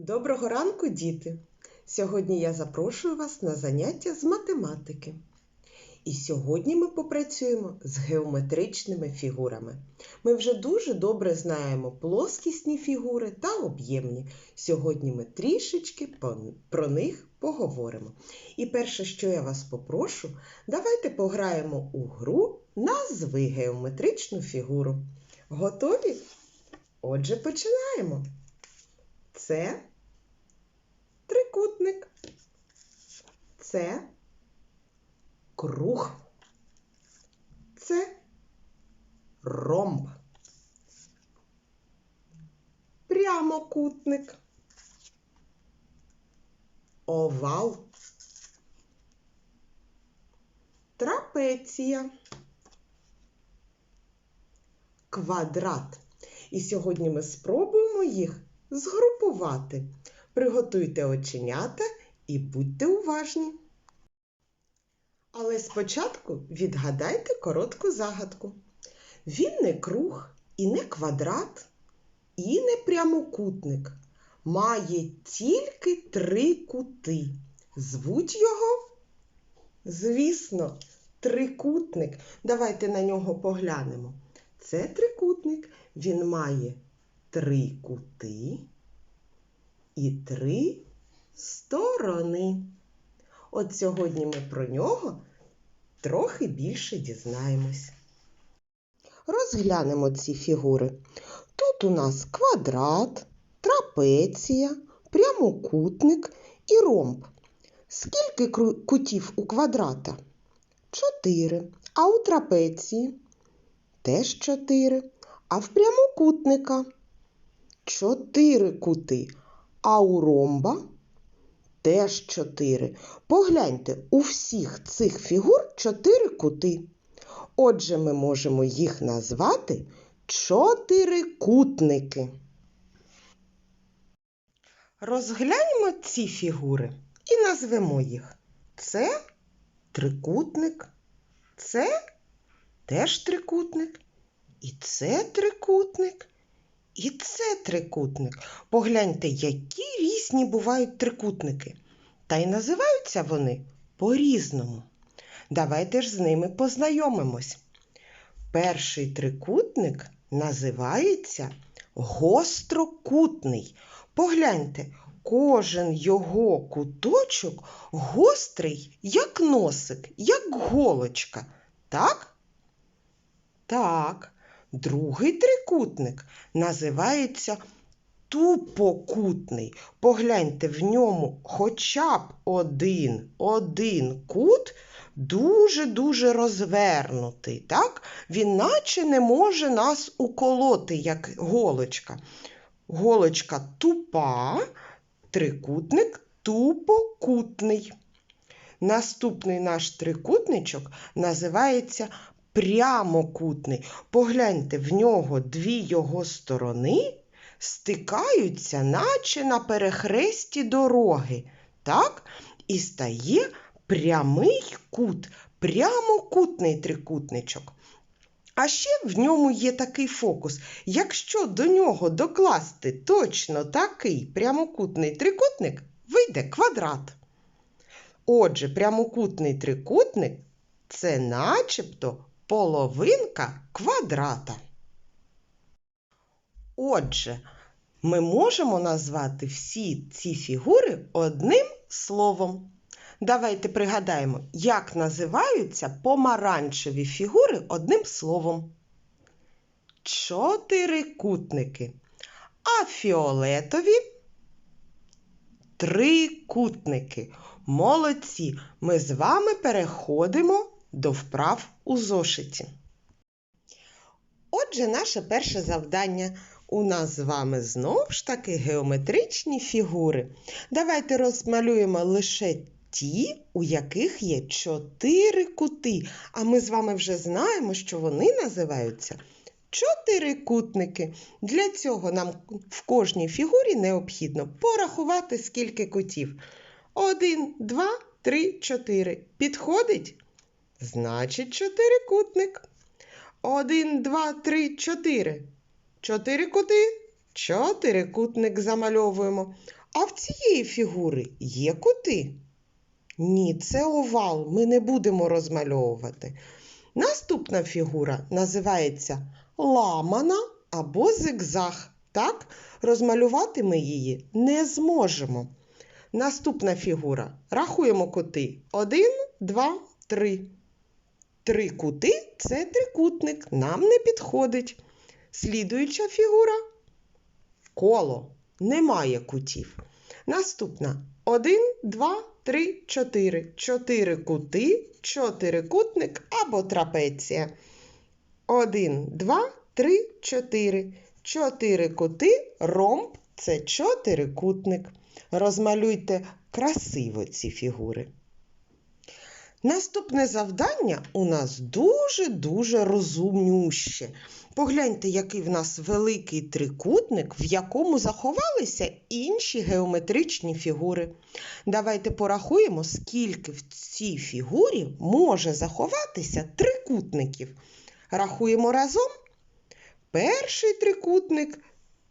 Доброго ранку, діти! Сьогодні я запрошую вас на заняття з математики. І сьогодні ми попрацюємо з геометричними фігурами. Ми вже дуже добре знаємо плоскісні фігури та об'ємні. Сьогодні ми трішечки про них поговоримо. І перше, що я вас попрошу, давайте пограємо у гру назви геометричну фігуру. Готові? Отже, починаємо. Це трикутник. Це круг. Це ромб. Прямокутник. Овал. Трапеція. Квадрат. І сьогодні ми спробуємо їх згрупувати. Приготуйте оченята і будьте уважні. Але спочатку відгадайте коротку загадку. Він не круг і не квадрат, і не прямокутник. Має тільки три кути. Звуть його, звісно, трикутник. Давайте на нього поглянемо. Це трикутник. Він має три кути і три сторони. От сьогодні ми про нього трохи більше дізнаємось. Розглянемо ці фігури. Тут у нас квадрат, трапеція, прямокутник і ромб. Скільки кутів у квадрата? Чотири. А у трапеції? Теж чотири. А в прямокутника? Чотири кути. А у ромба? Теж чотири. Погляньте, у всіх цих фігур чотири кути. Отже, ми можемо їх назвати чотирикутники. Розгляньмо ці фігури і назвемо їх. Це трикутник, це теж трикутник, і це трикутник, і це трикутник. Погляньте, які різні бувають трикутники. Та й називаються вони по-різному. Давайте ж з ними познайомимось. Перший трикутник називається гострокутний. Погляньте, кожен його куточок гострий, як носик, як голочка. Так? Так. Другий трикутник називається тупокутний. Погляньте, в ньому хоча б один, один кут дуже-дуже розвернутий. Так? Він наче не може нас уколоти, як голочка. Голочка тупа, трикутник тупокутний. Наступний наш трикутничок називається прямокутний. Погляньте, в нього дві його сторони стикаються, наче на перехресті дороги. Так? І стає прямий кут, прямокутний трикутничок. А ще в ньому є такий фокус. Якщо до нього докласти точно такий прямокутний трикутник, вийде квадрат. Отже, прямокутний трикутник це начебто половинка квадрата. Отже, ми можемо назвати всі ці фігури одним словом. Давайте пригадаємо, як називаються помаранчеві фігури одним словом. Чотирикутники. А фіолетові трикутники. Молодці! Ми з вами переходимо до вправ у зошиті. Отже, наше перше завдання. У нас з вами знову ж таки геометричні фігури. Давайте розмалюємо лише ті, у яких є чотири кути. А ми з вами вже знаємо, що вони називаються чотирикутники. Для цього нам в кожній фігурі необхідно порахувати, скільки кутів. Один, два, три, чотири. Підходить? Значить, чотирикутник. Один, два, три, чотири. Чотири кути. Чотирикутник замальовуємо. А в цієї фігури є кути? Ні, це овал. Ми не будемо розмальовувати. Наступна фігура називається ламана або зигзаг. Так, розмалювати ми її не зможемо. Наступна фігура. Рахуємо кути. Один, два, три. Три кути це трикутник. Нам не підходить. Слідуюча фігура коло. Немає кутів. Наступна. Один, два, три, чотири. Чотири кути, чотирикутник або трапеція. Один, два, три, чотири. Чотири кути, ромб це чотирикутник. Розмалюйте красиво ці фігури. Наступне завдання у нас дуже-дуже розумнюще. Погляньте, який в нас великий трикутник, в якому заховалися інші геометричні фігури. Давайте порахуємо, скільки в цій фігурі може заховатися трикутників. Рахуємо разом. Перший трикутник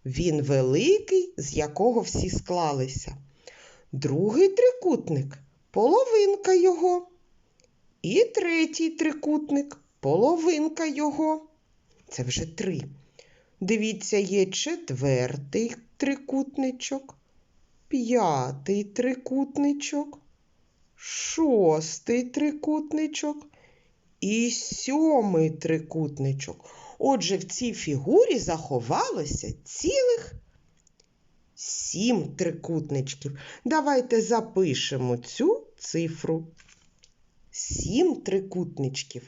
він великий, з якого всі склалися. Другий трикутник половинка його. І третій трикутник половинка його. Це вже три. Дивіться, є четвертий трикутничок, п'ятий трикутничок, шостий трикутничок і сьомий трикутничок. Отже, в цій фігурі заховалося цілих сім трикутничків. Давайте запишемо цю цифру. Сім трикутничків.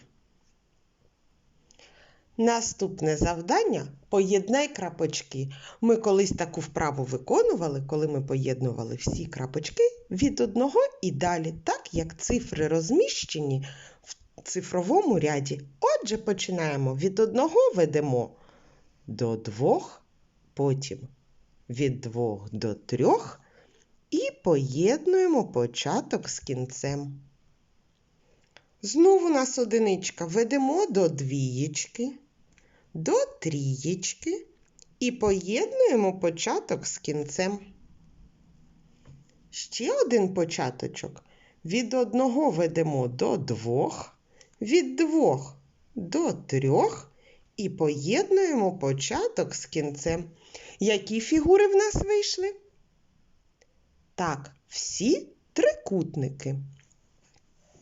Наступне завдання поєднай крапочки. Ми колись таку вправу виконували, коли ми поєднували всі крапочки від одного і далі, так як цифри розміщені в цифровому ряді. Отже, починаємо від одного ведемо до двох, потім від двох до трьох і поєднуємо початок з кінцем. Знову у нас одиничка. Ведемо до двієчки, до трієчки і поєднуємо початок з кінцем. Ще один початочок. Від одного ведемо до двох, від двох до трьох і поєднуємо початок з кінцем. Які фігури в нас вийшли? Так, всі трикутники.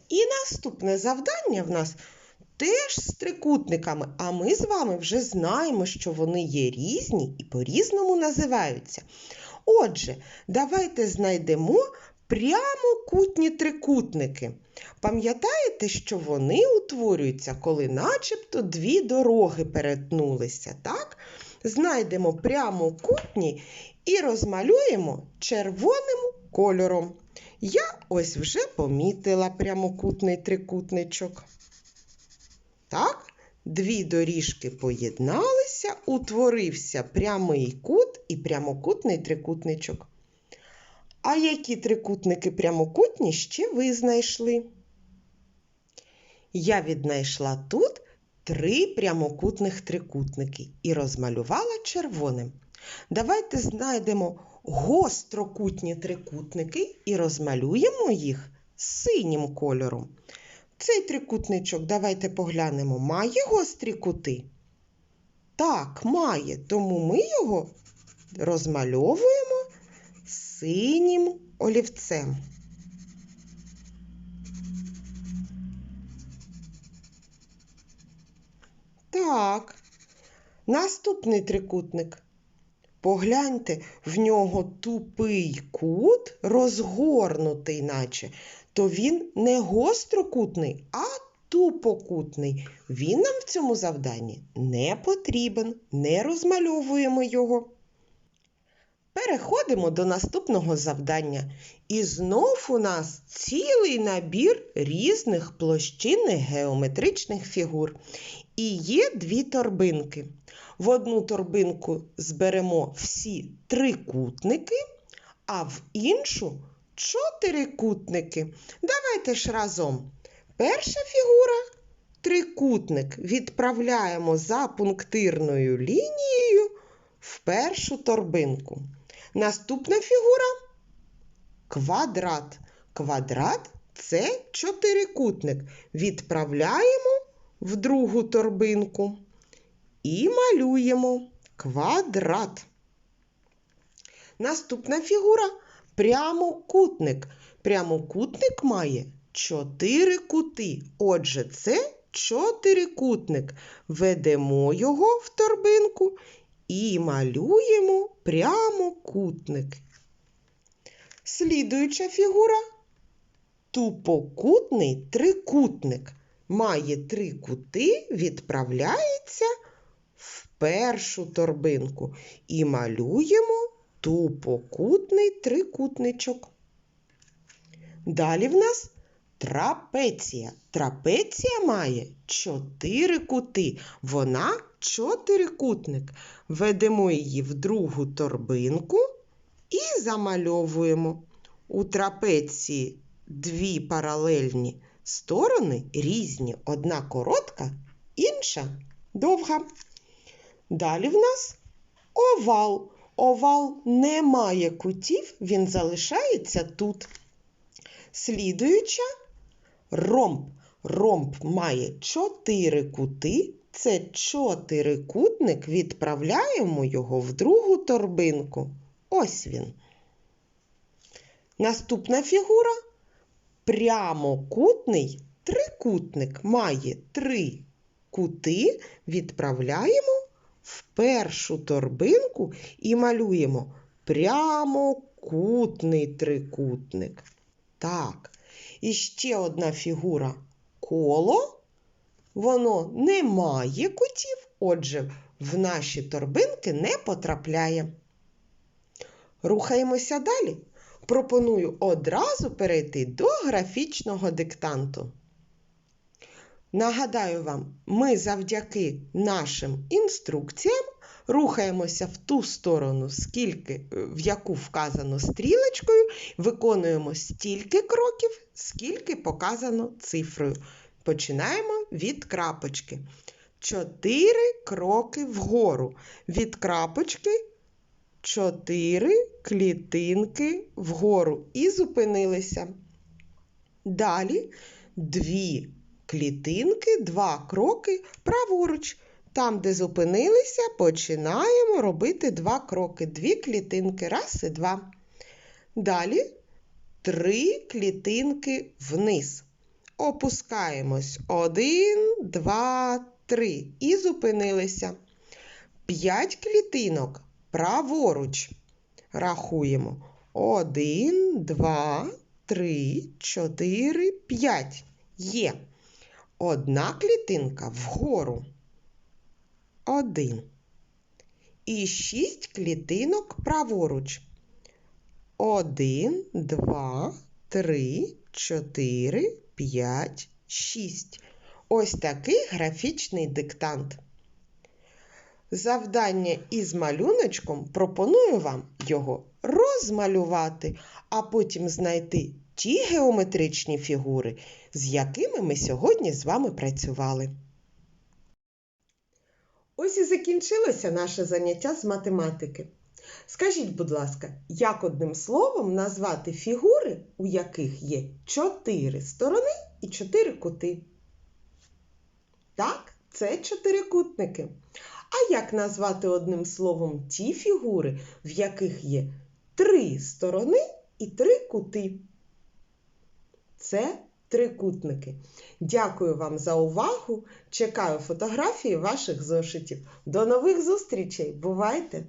І наступне завдання в нас теж з трикутниками, а ми з вами вже знаємо, що вони є різні і по-різному називаються. Отже, давайте знайдемо прямокутні трикутники. Пам'ятаєте, що вони утворюються, коли начебто дві дороги перетнулися, так? Знайдемо прямокутні і розмалюємо червоним кольором. Я ось вже помітила прямокутний трикутничок. Так, дві доріжки поєдналися, утворився прямий кут і прямокутний трикутничок. А які трикутники прямокутні ще ви знайшли? Я віднайшла тут три прямокутних трикутники і розмалювала червоним. Давайте знайдемо гострокутні трикутники і розмалюємо їх синім кольором. Цей трикутничок, давайте поглянемо, має гострі кути? Так, має, тому ми його розмальовуємо синім олівцем. Так, наступний трикутник. Погляньте, в нього тупий кут, розгорнутий, наче, то він не гострокутний, а тупокутний. Він нам в цьому завданні не потрібен, не розмальовуємо його. Переходимо до наступного завдання. І знов у нас цілий набір різних площинних геометричних фігур. І є дві торбинки. В одну торбинку зберемо всі трикутники, а в іншу чотирикутники. Давайте ж разом. Перша фігура трикутник відправляємо за пунктирною лінією в першу торбинку. Наступна фігура квадрат. Квадрат це чотирикутник. Відправляємо в другу торбинку і малюємо квадрат. Наступна фігура прямокутник. Прямокутник має чотири кути. Отже, це чотирикутник. Ведемо його в торбинку і малюємо прямокутник. Слідуюча фігура тупокутний трикутник. Має три кути, відправляється в першу торбинку і малюємо тупокутний трикутничок. Далі в нас трапеція. Трапеція має чотири кути. Вона чотирикутник. Ведемо її в другу торбинку і замальовуємо. У трапеції дві паралельні сторони різні. Одна коротка, інша довга. Далі в нас овал. Овал не має кутів, він залишається тут. Слідуюча ромб. Ромб має чотири кути. Це чотирикутник, відправляємо його в другу торбинку. Ось він. Наступна фігура прямокутний трикутник. Має три кути, відправляємо в першу торбинку і малюємо прямокутний трикутник. Так, і ще одна фігура коло. Воно не має кутів, отже, в наші торбинки не потрапляє. Рухаємося далі. Пропоную одразу перейти до графічного диктанту. Нагадаю вам, ми завдяки нашим інструкціям рухаємося в ту сторону, скільки, в яку вказано стрілочкою, виконуємо стільки кроків, скільки показано цифрою. Починаємо від крапочки. Чотири кроки вгору. Від крапочки чотири клітинки вгору і зупинилися. Далі дві клітинки, два кроки праворуч. Там, де зупинилися, починаємо робити два кроки. Дві клітинки, раз і два. Далі три клітинки вниз. Опускаємось. Один, два, три. І зупинилися. П'ять клітинок праворуч. Рахуємо. Один, два, три, чотири, п'ять. Є. Одна клітинка вгору. Один. І шість клітинок праворуч. Один, два, три, чотири, п'ять, шість. Ось такий графічний диктант. Завдання із малюночком пропоную вам його розмалювати, а потім знайти ті геометричні фігури, з якими ми сьогодні з вами працювали. Ось і закінчилося наше заняття з математики. Скажіть, будь ласка, як одним словом назвати фігури, у яких є чотири сторони і чотири кути? Так, це чотирикутники. А як назвати одним словом ті фігури, в яких є три сторони і три кути? Це трикутники. Дякую вам за увагу. Чекаю фотографії ваших зошитів. До нових зустрічей! Бувайте!